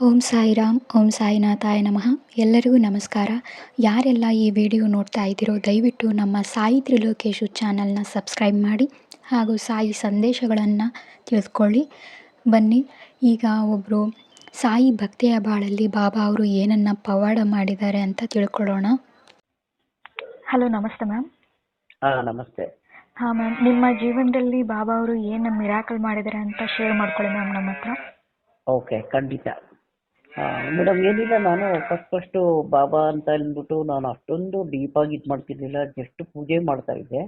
ಓಂ ಸಾಯಿರಾಮ್ ಓಂ ಸಾಯಿನಾಥಾಯ ನಮಃ. ಎಲ್ಲರಿಗೂ ನಮಸ್ಕಾರ. ಯಾರೆಲ್ಲ ಈ ವಿಡಿಯೋ ನೋಡ್ತಾ ಇದ್ದೀರೋ ದಯವಿಟ್ಟು ನಮ್ಮ ಸಾಯಿ ತ್ರಿಲೋಕೇಶು ಚಾನಲ್ನ ಸಬ್ಸ್ಕ್ರೈಬ್ ಮಾಡಿ ಹಾಗೂ ಸಾಯಿ ಸಂದೇಶಗಳನ್ನು ತಿಳಿದುಕೊಳ್ಳಿ ಬನ್ನಿ ಈಗ ಒಬ್ಬರು ಸಾಯಿ ಭಕ್ತಿಯ ಬಾಳಲ್ಲಿ ಬಾಬಾ ಅವರು ಏನನ್ನು ಪವಾಡ ಮಾಡಿದ್ದಾರೆ ಅಂತ ತಿಳ್ಕೊಳ್ಳೋಣ. ಹಲೋ ನಮಸ್ತೆ ಮ್ಯಾಮ್. ಹಾ ನಮಸ್ತೆ. ಹಾಂ ಮ್ಯಾಮ್ ನಿಮ್ಮ ಜೀವನದಲ್ಲಿ ಬಾಬಾ ಅವರು ಏನು ಮಿರಾಕಲ್ ಮಾಡಿದ್ದಾರೆ ಅಂತ ಶೇರ್ ಮಾಡ್ಕೊಳ್ಳಿ ಮ್ಯಾಮ್ ನಮ್ಮ ಹತ್ರ. ಓಕೆ ಖಂಡಿತ. ಮೇಡಮ್ ಏನಿಲ್ಲ, ನಾನು ಫಸ್ಟ್ ಫಸ್ಟು ಬಾಬಾ ಅಂತ ಅಂದ್ಬಿಟ್ಟು ನಾನು ಅಷ್ಟೊಂದು ಡೀಪಾಗಿ ಇದು ಮಾಡ್ತಿರ್ಲಿಲ್ಲ ಜಸ್ಟ್ ಪೂಜೆ ಮಾಡ್ತಾ ಇದ್ದೆ.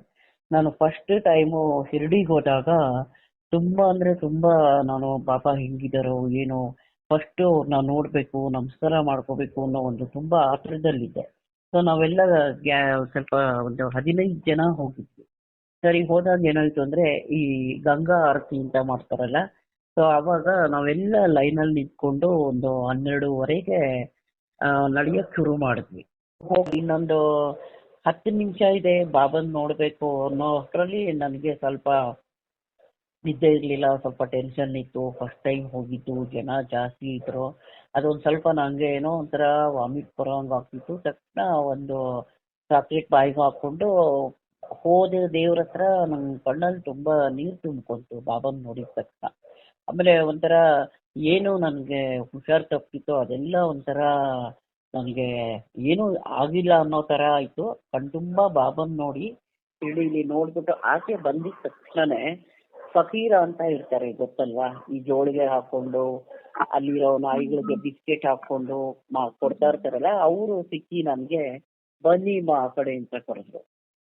ನಾನು ಫಸ್ಟ್ ಟೈಮು ಶಿರ್ಡಿಗೆ ಹೋದಾಗ ತುಂಬಾ ಅಂದ್ರೆ ತುಂಬಾ ನಾನು ಬಾಬಾ ಹೆಂಗಿದಾರೋ ಏನೋ ಫಸ್ಟ್ ಅವ್ರನ್ನ ನೋಡಬೇಕು, ನಮಸ್ಕಾರ ಮಾಡ್ಕೋಬೇಕು ಅನ್ನೋ ಒಂದು ತುಂಬಾ ಆತರದಲ್ಲಿದ್ದೆ. ಸೊ ನಾವೆಲ್ಲ ಸ್ವಲ್ಪ ಒಂದು ಹದಿನೈದು ಜನ ಹೋಗಿದ್ವಿ. ಸರಿ, ಹೋದಾಗ ಏನಾಯ್ತು ಅಂದ್ರೆ ಈ ಗಂಗಾ ಆರತಿ ಅಂತ ಮಾಡ್ತಾರಲ್ಲ ಸೊ ಅವಾಗ ನಾವೆಲ್ಲ ಲೈನಲ್ಲಿ ನಿಂತ್ಕೊಂಡು ಒಂದು ಹನ್ನೆರಡೂವರೆಗೆ ನಡೆಯಕ್ ಶುರು ಮಾಡಿದ್ವಿ. ಹೋಗಿ ಇನ್ನೊಂದು ಹತ್ತು ನಿಮಿಷ ಇದೆ, ಬಾಬನ್ ನೋಡ್ಬೇಕು ಅನ್ನೋ ಅಷ್ಟರಲ್ಲಿ ನನಗೆ ಸ್ವಲ್ಪ ನಿದ್ದೆ ಇರ್ಲಿಲ್ಲ, ಸ್ವಲ್ಪ ಟೆನ್ಷನ್ ಇತ್ತು. ಫಸ್ಟ್ ಟೈಮ್ ಹೋಗಿದ್ದು, ಜನ ಜಾಸ್ತಿ ಇದ್ರು. ಅದೊಂದು ಸ್ವಲ್ಪ ನಂಗೆ ಏನೋ ಒಂಥರ ವಾಮಿಟ್ ಬರೋಂಗ್ ಆಗ್ತಿತ್ತು. ತಕ್ಷಣ ಒಂದು ಚಾಕ್ಲೇಟ್ ಬಾಯಿಗೆ ಹಾಕೊಂಡು ಹೋದೆ ದೇವ್ರ ಹತ್ರ ನನ್ ಕಣ್ಣಲ್ಲಿ ತುಂಬಾ ನೀರು ತುಂಬ್ಕೊಂತು, ಬಾಬನ್ ನೋಡಿದ ತಕ್ಷಣ. ಆಮೇಲೆ ಒಂಥರ ಏನು ನನಗೆ ಹುಷಾರ್ ತಪ್ಪಿತ್ತು ಅದೆಲ್ಲ ಒಂಥರ ನನಗೆ ಏನು ಆಗಿಲ್ಲ ಅನ್ನೋ ತರ ಆಯ್ತು. ಕಣ್ತುಂಬಾ ಬಾಬನ್ ನೋಡಿ, ಇಲ್ಲಿ ನೋಡ್ಬಿಟ್ಟು ಆಕೆ ಬಂದಿದ ತಕ್ಷಣನೇ ಫಕೀರ ಅಂತ ಇರ್ತಾರೆ, ಗೊತ್ತಲ್ವಾ? ಈ ಜೋಳಿಗೆ ಹಾಕೊಂಡು, ಅಲ್ಲಿರೋ ನಾಯಿಗಳಿಗೆ ಬಿಸ್ಕೆಟ್ ಹಾಕೊಂಡು ಮಾ- ಕೊಡ್ತಾ ಇರ್ತಾರಲ್ಲ, ಅವರು ಸಿಕ್ಕಿ ನನ್ಗೆ ಬನ್ನಿ ಮಾ ಆ ಕಡೆ ಅಂತ ಕರೆದ್ರು.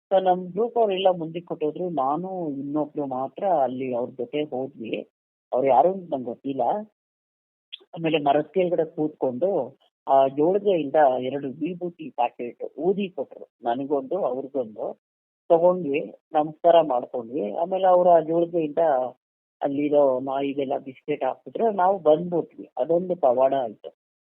ಸೊ ನಮ್ ಗ್ರೂಪ್ ಅವ್ರೆಲ್ಲ ಮುಂದಕ್ಕೆ ಕೊಟ್ಟೋದ್ರು, ನಾನು ಇನ್ನೊಬ್ರು ಮಾತ್ರ ಅಲ್ಲಿ ಅವ್ರ ಜೊತೆ ಹೋದ್ವಿ. ಅವ್ರು ಯಾರು ಅಂತ ನಂಗೆ ಗೊತ್ತಿಲ್ಲ. ಆಮೇಲೆ ಮರದ ಕೆಳಗಡೆ ಕೂತ್ಕೊಂಡು, ಆ ಜೋಳಗೆಯಿಂದ ಎರಡು ವಿಭೂತಿ ಪ್ಯಾಕೆಟ್ ಊದಿ ಕೊಟ್ರು. ನನಗೊಂದು, ಅವ್ರಿಗೊಂದು. ತಗೊಂಡ್ವಿ, ನಮಸ್ಕಾರ ಮಾಡ್ಕೊಂಡ್ವಿ. ಆಮೇಲೆ ಅವ್ರ ಆ ಜೋಳಿಗೆಯಿಂದ ಅಲ್ಲಿರೋ ನಾಯಿಗೆಲ್ಲ ಬಿಸ್ಕೆಟ್ ಹಾಕ್ಬಿಟ್ರೆ ನಾವು ಬಂದ್ಬಿಟ್ವಿ. ಅದೊಂದು ಪವಾಡ ಆಯ್ತು.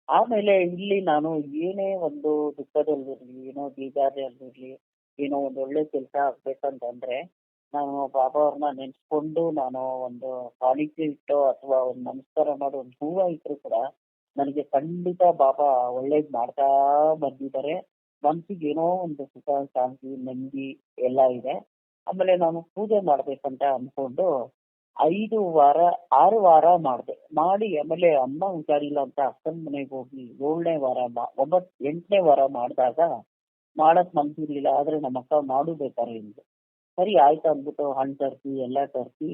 ಆಮೇಲೆ ಇಲ್ಲಿ ನಾನು ಏನೇ ಒಂದು ದುಃಖದಲ್ಲಿರ್ಲಿ, ಏನೋ ಬೇಜಾರಲ್ಲಿರ್ಲಿ ಏನೋ ಒಂದು ಒಳ್ಳೆ ಕೆಲಸ ಆಗ್ಬೇಕಂತಂದ್ರೆ ನಾನು ಬಾಬಾ ಅವ್ರನ್ನ ನೆನ್ಸ್ಕೊಂಡು ನಾನು ಒಂದು ಕಾಣಿಕೆ ಇಟ್ಟೋ ಅಥವಾ ಒಂದು ನಮಸ್ಕಾರ ಮಾಡೋ ಒಂದು ಹೂವ ಇಟ್ಟರು ಕೂಡ ನನಗೆ ಖಂಡಿತ ಬಾಬಾ ಒಳ್ಳೇದ್ ಮಾಡ್ತಾ ಬಂದಿದ್ದಾರೆ. ಮನ್ಸಿಗೆ ಏನೋ ಒಂದು ಸುಖ, ಶಾಂತಿ, ನೆಮ್ಮದಿ ಎಲ್ಲ ಇದೆ. ಆಮೇಲೆ ನಾನು ಪೂಜೆ ಮಾಡ್ಬೇಕಂತ ಅನ್ಕೊಂಡು ಐದು ವಾರ, ಆರು ವಾರ ಮಾಡಿದೆ. ಮಾಡಿ ಆಮೇಲೆ ಅಮ್ಮ ಹುಷಾರಿಲ್ಲ ಅಂತ ಅಕ್ಕನ ಮನೆಗೆ ಹೋಗಿ ಏಳನೇ ವಾರ ಒಂಬತ್, ಎಂಟನೇ ವಾರ ಮಾಡಿದಾಗ ಮಾಡಕ್ ಮನ್ಸಿರ್ಲಿಲ್ಲ. ಆದ್ರೆ ನಮ್ಮ ಅಕ್ಕ ಮಾಡು ಬೇಕಾರೆ ಸರಿ, ಆಯ್ತು ಅಂದ್ಬಿಟ್ಟು ಹಣ್ಣು ತರಿಸಿ, ಎಲ್ಲ ತರಿಸಿ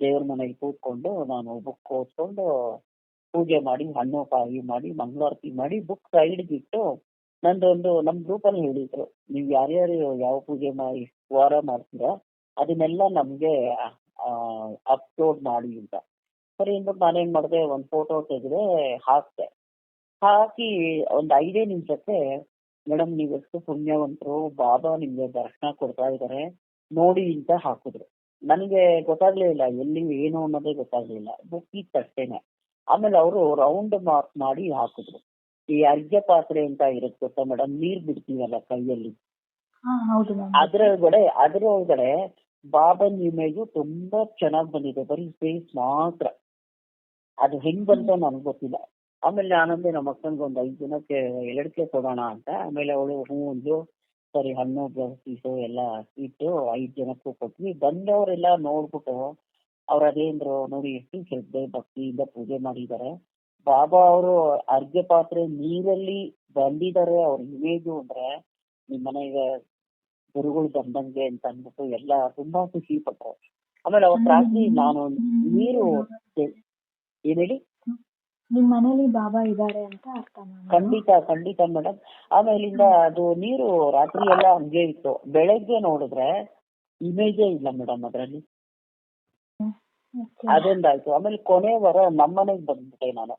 ದೇವ್ರ ಮನೆಗೆ ಕೂತ್ಕೊಂಡು ನಾನು ಬುಕ್ ಓದ್ಕೊಂಡು ಪೂಜೆ ಮಾಡಿ, ಹಣ್ಣು ಕಾಯಿ ಮಾಡಿ ಮಂಗಳಾರತಿ ಮಾಡಿ ಬುಕ್ ಸೈಡ್ಗೆ ಇಟ್ಟು ನಂದೊಂದು ನಮ್ ಗ್ರೂಪ್ ಅಲ್ಲಿ ಹೇಳಿದ್ರು, ನೀವು ಯಾರ್ಯಾರು ಯಾವ ಪೂಜೆ ಮಾಡಿ ವಾರ ಮಾಡ್ತೀರಾ? ಅದನ್ನೆಲ್ಲ ನಮ್ಗೆ ಅಪ್ಲೋಡ್ ಮಾಡಿ ಅಂತ. ಸರಿ ಅಂದ್ಬಿಟ್ಟು ನಾನೇನ್ ಮಾಡಿದೆ, ಒಂದ್ ಫೋಟೋ ತೆಗೆದೆ ಹಾಕ್ದೆ. ಹಾಕಿ ಒಂದ್ ಐದೇ ನಿಮಿಷಕ್ಕೆ, ಮೇಡಮ್ ನೀವೆಷ್ಟು ಪುಣ್ಯವಂತರು, ಬಾಬಾ ನಿಮ್ಗೆ ದರ್ಶನ ಕೊಡ್ತಾ ಇದಾರೆ. ನೋಡಿ ಅಂತ ಹಾಕಿದ್ರು. ನನಗೆ ಗೊತ್ತಾಗ್ಲೇ ಇಲ್ಲ ಎಲ್ಲಿ ಏನು ಅನ್ನೋದೇ ಗೊತ್ತಾಗ್ಲಿಲ್ಲ ಬುಕ್ ಇತ್ತು ಅಷ್ಟೇನೆ. ಆಮೇಲೆ ಅವರು ರೌಂಡ್ ಮಾರ್ಕ್ ಮಾಡಿ ಹಾಕಿದ್ರು. ಈ ಅರ್ಘ್ಯ ಪಾತ್ರೆ ಅಂತ ಇರುತ್ತೆ ಗೊತ್ತಾ ಮೇಡಮ್ ನೀರ್ ಬಿಡ್ತೀವಲ್ಲ ಕೈಯಲ್ಲಿ? ಅದ್ರ ಒಳಗಡೆ ಅದ್ರ ಅದ್ರೊಳಗಡೆ ಬಾಬನ್ ಇಮೇಜ್ ತುಂಬಾ ಚೆನ್ನಾಗಿ ಬಂದಿದೆ. ಬರೀ ಫೇಸ್ ಮಾತ್ರ. ಅದು ಹೆಂಗ್ ಬಂತ ನನ್ಗೆ ಗೊತ್ತಿಲ್ಲ. ಆಮೇಲೆ ನಾನಂದ್ರೆ ನಮ್ಮ ಅಕ್ಕನಿಗೆ ಒಂದ್ ಐದ್ ಜನಕ್ಕೆ ಎರಡಕ್ಕೆ ಕೊಡೋಣ ಅಂತ. ಆಮೇಲೆ ಅವಳು ಹ್ಞೂ ಅಂದ್ಲು. ಸರಿ ಹಣ್ಣು ಪೀಸು ಎಲ್ಲ ಇಟ್ಟು ಐದ್ ಜನಕ್ಕೂ ಕೊಟ್ವಿ. ಬಂದವರೆಲ್ಲ ನೋಡ್ಬಿಟ್ಟು ಅವ್ರ ಅದೇಂದ್ರು ನೋಡಿ ಎಷ್ಟು ಶ್ರದ್ಧೆ ಭಕ್ತಿಯಿಂದ ಪೂಜೆ ಮಾಡಿದ್ದಾರೆ. ಬಾಬಾ ಅವರು ಅರ್ಘ್ಯ ಪಾತ್ರೆ ನೀರಲ್ಲಿ ಬಂದಿದ್ದಾರೆ. ಅವ್ರ ಇಮೇಜು ಅಂದ್ರೆ ನಿಮ್ ಮನೆಗೆ ಗುರುಗಳು ಬಂದಂಗೆ ಅಂತ ಅಂದ್ಬಿಟ್ಟು ಎಲ್ಲ ತುಂಬಾ ಖುಷಿ ಪಟ್ರು ಆಮೇಲೆ ಅವತ್ತು ರಾತ್ರಿ ನಾನು ನೀರು ಏನ್ ಹೇಳಿ? ನಿಮ್ಮ ಮನೇಲಿ ಬಾಬಾ ಇದ್ದಾರೆ ಅಂತ ಅರ್ಥ ಖಂಡಿತ ಖಂಡಿತ ಮೇಡಮ್ ಆಮೇಲಿಂದ ಅದು ನೀರು ರಾತ್ರಿ ಎಲ್ಲ ಹಂಗೆ ಇತ್ತು. ಬೆಳಗ್ಗೆ ನೋಡಿದ್ರೆ ಇಮೇಜೇ ಇಲ್ಲ ಮೇಡಮ್ ಅದ್ರಲ್ಲಿ. ಅದೊಂದ್ ಅದೊಂದಾಯ್ತು. ಆಮೇಲೆ ಕೊನೆ ವಾರ ನಮ್ಮನೆಗ್ ಬಂದ್ಬಿಟ್ಟೆ ನಾನು.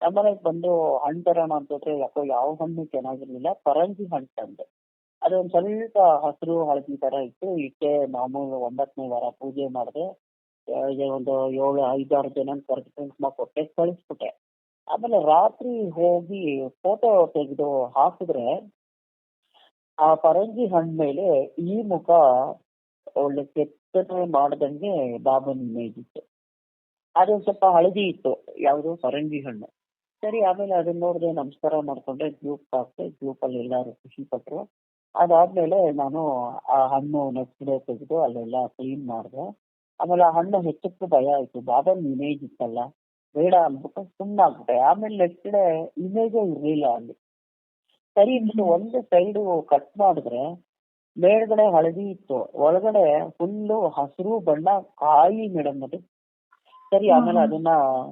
ನಮ್ಮನೆಗ್ ಬಂದು ಹಣ್ಣು ತರೋಣ ಅಂತಂದ್ರೆ ಯಾಕೋ ಯಾವ ಹಣ್ಣು ಚೆನ್ನಾಗಿರ್ಲಿಲ್ಲ. ಪರಂಜಿ ಹಣ್ಣು ತಂದೆ. ಅದೊಂದ್ ಸ್ವಲ್ಪ ಹಸಿರು ಹಳದಿ ತರ ಇತ್ತು. ಇಟ್ಟೆ ಮಾಮೂಲು ಒಂಬತ್ತನೇ ವಾರ ಪೂಜೆ ಮಾಡಿದೆ. ಒಂದು ಏಳು ಐದಾರು ಜನ ಕರೆದು ಕುಂಕುಮ ಕೊಟ್ಟೆ ಕಳಿಸ್ಬಿಟ್ಟೆ. ಆಮೇಲೆ ರಾತ್ರಿ ಹೋಗಿ ಫೋಟೋ ತೆಗೆದು ಹಾಕಿದ್ರೆ, ಆ ಪರಂಗಿ ಹಣ್ಣು ಮೇಲೆ ಈ ಮುಖ ಒಳ್ಳೆ ಕೆತ್ತನೆ ಮಾಡ್ದಂಗೆ ಬಾಬನ್ ಇಮೇಜ್ ಇತ್ತು. ಅದೊಂದ್ ಸ್ವಲ್ಪ ಹಳದಿ ಇತ್ತು, ಯಾವುದು ಪರಂಗಿ ಹಣ್ಣು. ಸರಿ, ಆಮೇಲೆ ಅದನ್ನ ನೋಡಿದ್ರೆ ನಮಸ್ಕಾರ ಮಾಡ್ಕೊಂಡ್ರೆ ಗ್ರೂಪ್ ಹಾಕ್ತೆ ಅಲ್ಲಿ ಎಲ್ಲಾರು ಖುಷಿ ಪಟ್ರು. ಅದಾದ್ಮೇಲೆ ನಾನು ಆ ಹಣ್ಣು ನೆಕ್ಸ್ಟ್ ತೆಗೆದು ಅಲ್ಲೆಲ್ಲ ಕ್ಲೀನ್ ಮಾಡಿದೆ. ಆಮೇಲೆ ಆ ಹಣ್ಣು ಹೆಚ್ಚಕ್ಕೂ ಭಯ ಆಯ್ತು, ಬಾಬನ್ ಇಮೇಜ್ ಇತ್ತಲ್ಲ. ಬೇಡ ಅಂದ್ಬಿಟ್ಟು ಸುಮ್ಮನೆ ಆಗ್ಬಿಟ್ಟೆ ಆಮೇಲೆ ನೆಕ್ಸ್ಟ್ ಡೇ ಇಮೇಜೇ ಇರ್ಲಿಲ್ಲ ಅಲ್ಲಿ. ಸರಿ ಇನ್ನು ಒಂದು ಸೈಡ್ ಕಟ್ ಮಾಡಿದ್ರೆ ಮೇಲ್ಗಡೆ ಹಳದಿ ಇತ್ತು. ಒಳಗಡೆ ಫುಲ್ಲು ಹಸಿರು ಬಣ್ಣ ಕಾಯಿ ಮೇಡಮ್ ಅದು. ಸರಿ ಆಮೇಲೆ ಅದನ್ನ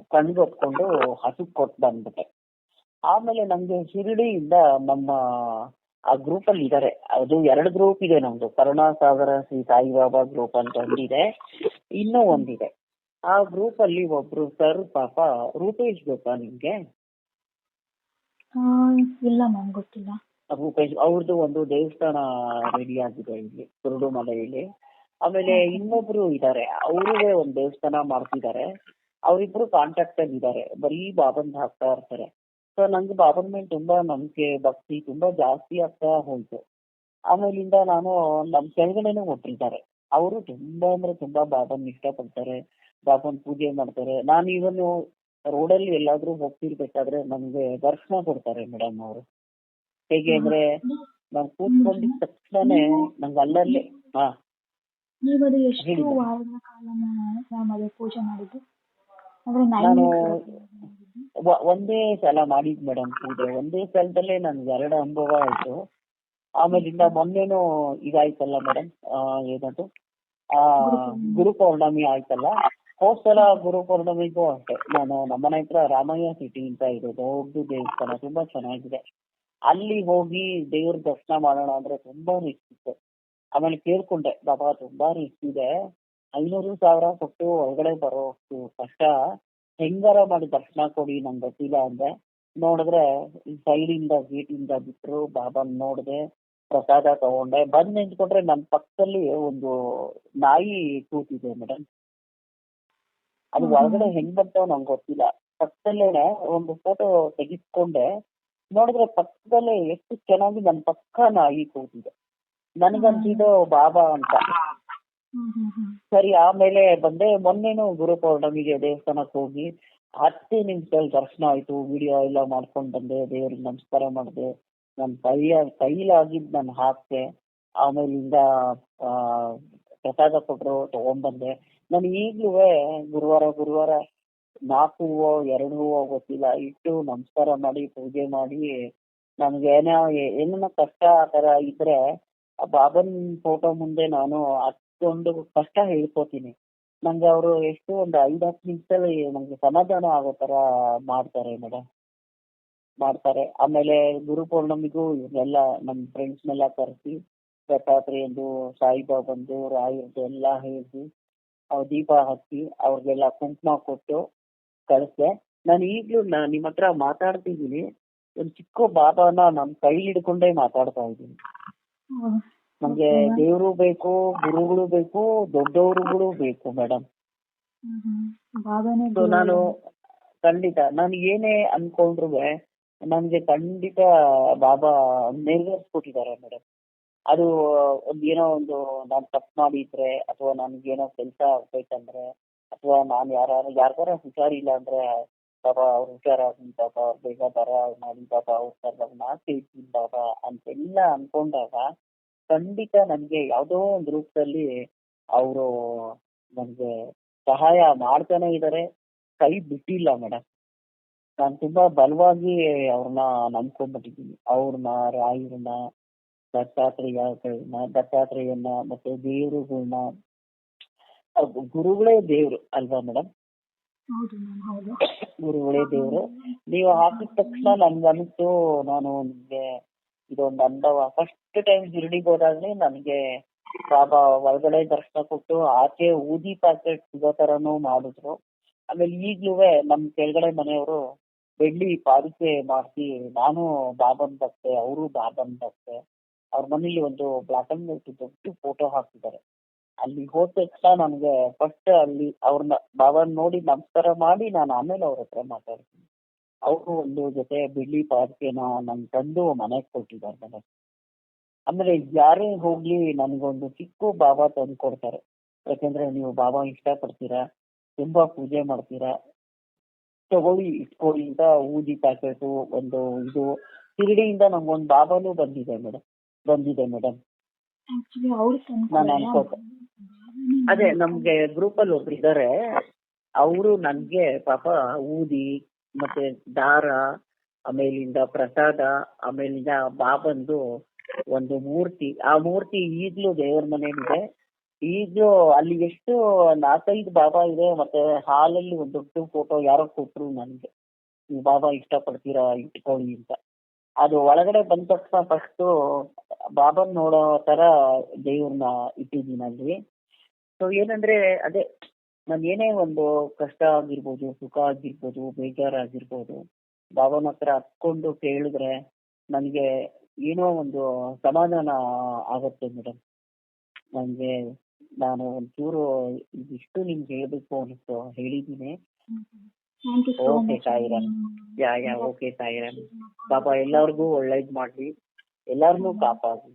ಕಣ್ಗೊತ್ಕೊಂಡು ಹಸುಗ್ ಕೊಟ್ಟು ಬಂದ್ಬಿಟ್ಟೆ. ಆಮೇಲೆ ನಮ್ಗೆ ಶಿರಡಿಯಿಂದ ನಮ್ಮ ಆ ಗ್ರೂಪ್ ಅಲ್ಲಿ ಇದಾರೆ. ಅದು ಎರಡು ಗ್ರೂಪ್ ಇದೆ ನಮ್ದು. ಕರುಣಾಸಾಗರ ಶ್ರೀ ಸಾಯಿಬಾಬಾ ಗ್ರೂಪ್ ಅಂತ ಒಂದಿದೆ. ಇನ್ನೂ ಒಂದಿದೆ. ಆ ಗ್ರೂಪ್ ಅಲ್ಲಿ ಒಬ್ರು ಸರ್ ಪಾಪ ರೂಪೇಶ್ ಗೊತ್ತಾ ನಿಮ್ಗೆ? ಇಲ್ಲ ಮ್ಯಾಮ್ ಗೊತ್ತಿಲ್ಲ. ರೂಪೇಶ್ ಅವ್ರದ್ದು ಒಂದು ದೇವಸ್ಥಾನ ರೆಡಿ ಆಗಿದೆ ಇಲ್ಲಿ ಕುರುಡುಮಲೆಯಲ್ಲಿ ಆಮೇಲೆ ಇನ್ನೊಬ್ರು ಇದಾರೆ ಅವ್ರಿಗೆ ಒಂದು ದೇವಸ್ಥಾನ ಮಾಡ್ತಿದ್ದಾರೆ ಅವರಿಬ್ರು ಕಾಂಟ್ಯಾಕ್ಟ್ ಅಲ್ಲಿ ಇದಾರೆ ಬರೀ ಬಾಬನ್ ಹಾಕ್ತಾ ಇರ್ತಾರೆ. ಸೊ ನಂಗೆ ಬಾಬನ್ ಮೇಲೆ ತುಂಬಾ ನಂಬಿಕೆ ಭಕ್ತಿ ತುಂಬಾ ಜಾಸ್ತಿ ಆಗ್ತಾ ಹೋಯ್ತು. ಆಮೇಲಿಂದ ನಾನು ನಮ್ ಕೆಳಗಡೆನೂ ಕೊಟ್ಟಿದ್ದಾರೆ ಅವರು ತುಂಬಾ ಅಂದ್ರೆ ತುಂಬಾ ಬಾಬನ್ ಇಷ್ಟಪಡ್ತಾರೆ. ಬಾಬನ್ ಪೂಜೆ ಮಾಡ್ತಾರೆ. ನಾನು ಇವನು ರೋಡಲ್ಲಿ ಎಲ್ಲಾದ್ರೂ ಹೋಗ್ತಿರ್ಬೇಕಾದ್ರೆ ನಮ್ಗೆ ದರ್ಶನ ಕೊಡ್ತಾರೆ ಮೇಡಮ್ ಅವರು. ಹೇಗೆ ಅಂದ್ರೆ ನಾನ್ ಕೂತ್ಕೊಂಡಿದ ತಕ್ಷಣನೇ ನಂಗೆ ಅಲ್ಲಲ್ಲೇ ಹಾ. ನೀವು ಎಷ್ಟು ಹೇಳಿ ವಾರಗಳ ಕಾಲ ಮ್ಯಾಮ್ ಅದು ಪೂಜೆ ಮಾಡಿದ್ದು? ಅಂದ್ರೆ ನೈನ್ ಒಂದೇ ಸಲ ಮಾಡಿದ್ ಮೇಡಮ್ ಪೂಜೆ. ಒಂದೇ ಸಲದಲ್ಲೇ ನನ್ಗೆ ಎರಡು ಅನುಭವ ಆಯ್ತು. ಆಮೇಲಿಂದ ಮೊನ್ನೆನೂ ಇದಾಯ್ತಲ್ಲ ಮೇಡಮ್ ಏನದು? ಆ ಗುರು ಪೌರ್ಣಮಿ ಆಯ್ತಲ್ಲ? ಹೋದ್ ಸಲ ಗುರು ಪೌರ್ಣಮಿಗೂ ಅಷ್ಟೇ ನಾನು ನಮ್ಮನೆ ಹತ್ರ ರಾಮಯ್ಯ ಸಿಟಿ ಅಂತ ಇದೆ. ದೊಡ್ಡ ದೇವಸ್ಥಾನ, ತುಂಬಾ ಚೆನ್ನಾಗಿದೆ. ಅಲ್ಲಿ ಹೋಗಿ ದೇವ್ರ ದರ್ಶನ ಮಾಡೋಣ ಅಂದ್ರೆ ತುಂಬಾ ರಿಸ್ಕ್ ಇತ್ತು. ಆಮೇಲೆ ಕೇಳ್ಕೊಂಡೆ, ಬಾಬಾ, ತುಂಬಾ ರಿಸ್ಕ್ ಇದೆ. ಐನೂರು ಸಾವಿರ ಕೊಟ್ಟು ಒಳಗಡೆ ಬರೋಷ್ಟು ಕಷ್ಟ. ಹೆಂಗಾರ ಮಾಡಿ ದರ್ಶನ ಕೊಡಿ ನಂಗೆ ಗೊತ್ತಿಲ್ಲ ಅಂದ್ರೆ ನೋಡಿದ್ರೆ ಈ ಸೈಡ್ ಇಂದ ಗೇಟ್ ಇಂದ ಬಿಟ್ರು ಬಾಬಾನ್ ನೋಡಿದೆ, ಪ್ರಸಾದ ತಗೊಂಡೆ. ಬಂದ್ ನಿಂತ್ಕೊಂಡ್ರೆ ನನ್ ಪಕ್ಕದಲ್ಲಿ ಒಂದು ನಾಯಿ ಕೂತಿದೆ ಮೇಡಮ್ ಅದು. ಒಳಗಡೆ ಹೆಂಗ್ ಬಂತೋ ನಂಗೆ ಗೊತ್ತಿಲ್ಲ. ಪಕ್ಕದಲ್ಲೇನೆ ಒಂದು ಫೋಟೋ ತೆಗಿಸ್ಕೊಂಡೆ. ನೋಡಿದ್ರೆ ಪಕ್ಕದಲ್ಲೇ ಎಷ್ಟು ಚೆನ್ನಾಗಿ ನನ್ ಪಕ್ಕ ನಾಯಿ ಕೂತಿದೆ. ನನಗನ್ಸಿದ್ದು ಬಾಬಾ ಅಂತ. ಸರಿ ಆಮೇಲೆ ಬಂದೆ. ಮೊನ್ನೆನು ಗುರು ಪೌರ್ಣಮಿಗೆ ದೇವಸ್ಥಾನಕ್ಕೆ ಹೋಗಿ ಹತ್ತು ನಿಮಿಷದಲ್ಲಿ ದರ್ಶನ ಆಯ್ತು. ವಿಡಿಯೋ ಎಲ್ಲ ಮಾಡ್ಕೊಂಡ್ ಬಂದೆ. ದೇವ್ರಿಗೆ ನಮಸ್ಕಾರ ಮಾಡಿದೆ. ನನ್ನ ಕೈಯ ತೈಲಾಗಿದ್ ನಾನು ಹಾಕ್ದೆ. ಆಮೇಲಿಂದ ಆ ಪ್ರಸಾದ ಕೊಟ್ರು ತಗೊಂಡ್ಬಂದೆ ನಾನು ಈಗ್ಲೂ ಗುರುವಾರ ಗುರುವಾರ ನಾಲ್ಕು ಹೂವು ಎರಡು ಹೂವು ಗೊತ್ತಿಲ್ಲ. ಇಟ್ಟು ನಮಸ್ಕಾರ ಮಾಡಿ, ಪೂಜೆ ಮಾಡಿ, ನಮ್ಗೆ ಏನೋ ಏನನ್ನ ಕಷ್ಟ ಆ ತರ ಇದ್ರೆ ಆ ಬಾಬನ್ ಫೋಟೋ ಮುಂದೆ ನಾನು ಅಷ್ಟೊಂದು ಕಷ್ಟ ಹೇಳ್ಕೊತೀನಿ. ನಂಗೆ ಅವರು ಎಷ್ಟು ಒಂದು ಐದು ಹತ್ತು ನಿಮಿಷದಲ್ಲಿ ನಂಗೆ ಸಮಾಧಾನ ಆಗೋ ತರ ಮಾಡ್ತಾರೆ ಮೇಡಮ್. ಮಾಡ್ತಾರೆ. ಆಮೇಲೆ ಗುರು ಪೌರ್ಣಮಿಗೂ ಇವನ್ನೆಲ್ಲ ನಮ್ಮ ಫ್ರೆಂಡ್ಸ್ನೆಲ್ಲ ಕರೆಸಿ, ದತ್ತಾತ್ರೇಯಂದು, ಸಾಯಿಬಾಬಂದು ರಾಯರ್ದು ಎಲ್ಲ ಹೇಳಿ ಅವ್ರ ದೀಪ ಹಚ್ಚಿ ಅವ್ರಿಗೆಲ್ಲ ಕುಂಕುಮ ಕೊಟ್ಟು ಕಳಿಸ್ದೆ. ನಾನು ಈಗ್ಲೂ ನಾನ್ ನಿಮ್ಮ ಹತ್ರ ಮಾತಾಡ್ತಿದ್ದೀನಿ. ಒಂದ್ ಚಿಕ್ಕ ಬಾಬಾನ ನಮ್ ಕೈ ಹಿಡ್ಕೊಂಡೇ ಮಾತಾಡ್ತಾ ಇದ್ದೀನಿ. ನಮ್ಗೆ ದೇವ್ರು ಬೇಕು ಗುರುಗಳು ಬೇಕು ದೊಡ್ಡವರುಗಳು ಬೇಕು ಮೇಡಮ್ ನಾನು ಖಂಡಿತ ನಾನು ಏನೇ ಅನ್ಕೊಂಡ್ರು ನಮ್ಗೆ ಖಂಡಿತ ಬಾಬಾ ನೆರವೇರಿಸ್ಕೊಟ್ಟಿದ್ದಾರೆ ಮೇಡಮ್ ಅದು ಒಂದು ಏನೋ ಒಂದು ನಾನು ತಪ್ಪು ಮಾಡಿದ್ರೆ ಅಥವಾ ನನ್ಗೇನೋ ಕೆಲಸ ಆಗ್ಬೇಕಂದ್ರೆ ಅಥವಾ ನಾನು ಯಾರು ಯಾರ್ಗಾರ ಹುಷಾರಿಲ್ಲ ಅಂದ್ರೆ ಪಾಪ ಅವ್ರು ಹುಷಾರಾಗಿ ಪಾಪ ಅವ್ರ ಬೇಗ ಬರ ಮಾಡಿ ಪಾಪ ಅವ್ರ ಸರ್ವಾಗ ನಾ ಕೇಳ್ತೀನಿ ಪಾಪ ಅಂತೆಲ್ಲ ಅನ್ಕೊಂಡಾಗ ಖಂಡಿತ ನನ್ಗೆ ಯಾವ್ದೋ ಒಂದು ರೂಪದಲ್ಲಿ ಅವರು ನನ್ಗೆ ಸಹಾಯ ಮಾಡ್ತಾನೆ ಇದಾರೆ. ಕೈ ಬಿಟ್ಟಿಲ್ಲ ಮೇಡಮ್ ನಾನು ತುಂಬಾ ಬಲವಾಗಿ ಅವ್ರನ್ನ ನಂಬ್ಕೊಂಡ್ಬಿಟ್ಟಿದ್ದೀನಿ. ಅವ್ರನ್ನ ರಾಯರನ್ನ ದತ್ತಾತ್ರೇಯಗಳನ್ನ ದತ್ತಾತ್ರೇಯನ್ನ ಮತ್ತೆ ದೇವರುಗಳನ್ನ ಗುರುಗಳೇ ದೇವ್ರು ಅಲ್ವಾ ಮೇಡಮ್ ಗುರುಗಳೇ ದೇವ್ರು. ನೀವು ಹಾಕಿದ ತಕ್ಷಣ ನನ್ಗನ್ಸ್ತು ನಾನು ನಿಮ್ಗೆ ಇದೊಂದು ಅನುಭವ ಫಸ್ಟ್ ಟೈಮ್ ಶಿರಡಿಗೆ ಹೋದಾಗ್ಲೇ ನನಗೆ ಬಾಬಾ ಒಳಗಡೆ ದರ್ಶನ ಕೊಟ್ಟು ಆಚೆ ಊದಿ ಪ್ಯಾಕೆಟ್ ಸಿಗೋ ತರನು ಮಾಡಿದ್ರು. ಆಮೇಲೆ ಈಗ್ಲೂ ನಮ್ ಕೆಳಗಡೆ ಮನೆಯವರು ಬೆಳ್ಳಿ ಪಾರಿಕೆ ಮಾಡಿಸಿ ನಾನು ಬಾಬನ್ ಭಕ್ತೆ ಅವರು ಬಾಬನ್ ಭಕ್ತೆ. ಅವ್ರ ಮನೇಲಿ ಒಂದು ಬ್ಲಾಕ್ ಅಂಡ್ ವೈಟ್ ದೊಡ್ಡ ಫೋಟೋ ಹಾಕಿದ್ದಾರೆ ಅಲ್ಲಿ ಹೋದ ತಕ್ಷಣ ನನಗೆ ಫಸ್ಟ್ ಅಲ್ಲಿ ಅವ್ರನ್ನ ಬಾಬಾ ನೋಡಿ ನಮಸ್ಕಾರ ಮಾಡಿ ನಾನು ಆಮೇಲೆ ಅವ್ರ ಹತ್ರ ಮಾತಾಡ್ತೀನಿ. ಅವರು ಒಂದು ಜೊತೆ ಬೆಳ್ಳಿ ಪಾರ್ಕೆನ ನನ್ ತಂದು ಮನೆಗೆ ಕೊಟ್ಟಿದ್ದಾರೆ ಮೇಡಮ್ ಅಂದ್ರೆ ಯಾರೇ ಹೋಗ್ಲಿ ನನಗೊಂದು ಚಿಕ್ಕ ಬಾಬಾ ತಂದು ಕೊಡ್ತಾರೆ. ಯಾಕಂದ್ರೆ ನೀವು ಬಾಬಾ ಇಷ್ಟ ಪಡ್ತೀರಾ ತುಂಬಾ ಪೂಜೆ ಮಾಡ್ತೀರಾ? ತಗೊಳ್ಳಿ, ಇಟ್ಕೊಳ್ಳಿ ಅಂತ ಊದಿ ಪ್ಯಾಕೆಟು ಒಂದು ಇದು ಶಿರಡಿಯಿಂದ ನಮ್ಗೊಂದು ಬಾಬಾನು ಬಂದಿದೆ ಮೇಡಮ್ ಬಂದಿದೆ ಮೇಡಮ್ ನಾನು ಅನ್ಕೋತೆ ಅದೇ ನಮ್ಗೆ ಗ್ರೂಪ್ ಅಲ್ಲಿ ಒಬ್ರು ಇದಾರೆ. ಅವರು ನನ್ಗೆ ಪಾಪ ಊದಿ ಮತ್ತೆ ದಾರ ಆಮೇಲಿಂದ ಪ್ರಸಾದ ಆಮೇಲಿಂದ ಬಾಬಂದು ಒಂದು ಮೂರ್ತಿ. ಆ ಮೂರ್ತಿ ಈಗ್ಲೂ ದೇವರ ಮನೇಲಿದೆ. ಈಗ್ಲೂ ಅಲ್ಲಿ ಎಷ್ಟು ನಾಲ್ಕೈದು ಬಾಬಾ ಇದೆ ಮತ್ತೆ ಹಾಲಲ್ಲಿ ಒಂದು ದೊಡ್ಡ ಫೋಟೋ ಯಾರೋ ಕೊಟ್ರು ನನ್ಗೆ. ಈ ಬಾಬಾ ಇಷ್ಟಪಡ್ತೀರಾ ಇಟ್ಕೊಳ್ಳಿ ಅಂತ. ಅದು ಒಳಗಡೆ ಬಂದ ತಕ್ಷಣ ಫಸ್ಟ್ ಬಾಬನ್ ನೋಡೋ ತರ ದೇವ್ರನ್ನ ಇಟ್ಟಿದ್ದೀನಿ ಅಲ್ಲಿ ಸೊ ಏನಂದ್ರೆ ಅದೇ ನಾನು ಏನೇ ಒಂದು ಕಷ್ಟ ಆಗಿರ್ಬೋದು ಸುಖ ಆಗಿರ್ಬೋದು ಬೇಜಾರಾಗಿರ್ಬೋದು ಬಾಬನ ಹತ್ರ ಹತ್ಕೊಂಡು ಕೇಳಿದ್ರೆ ನನಗೆ ಏನೋ ಒಂದು ಸಮಾಧಾನ ಆಗುತ್ತೆ ಮೇಡಮ್ ನನಗೆ ನಾನು ಒಂಚೂರು ಇದಿಷ್ಟು ನಿಮ್ಗೆ ಹೇಳ್ಬೇಕು ಅನಿಸ್ತು ಹೇಳಿದ್ದೀನಿ. Okay Sairam. Yeah yeah okay Sairam. ಪಾಪ ಎಲ್ಲರಿಗೂ ಒಳ್ಳೇದ್ ಮಾಡ್ಲಿ எல்லாருமே காப்பாது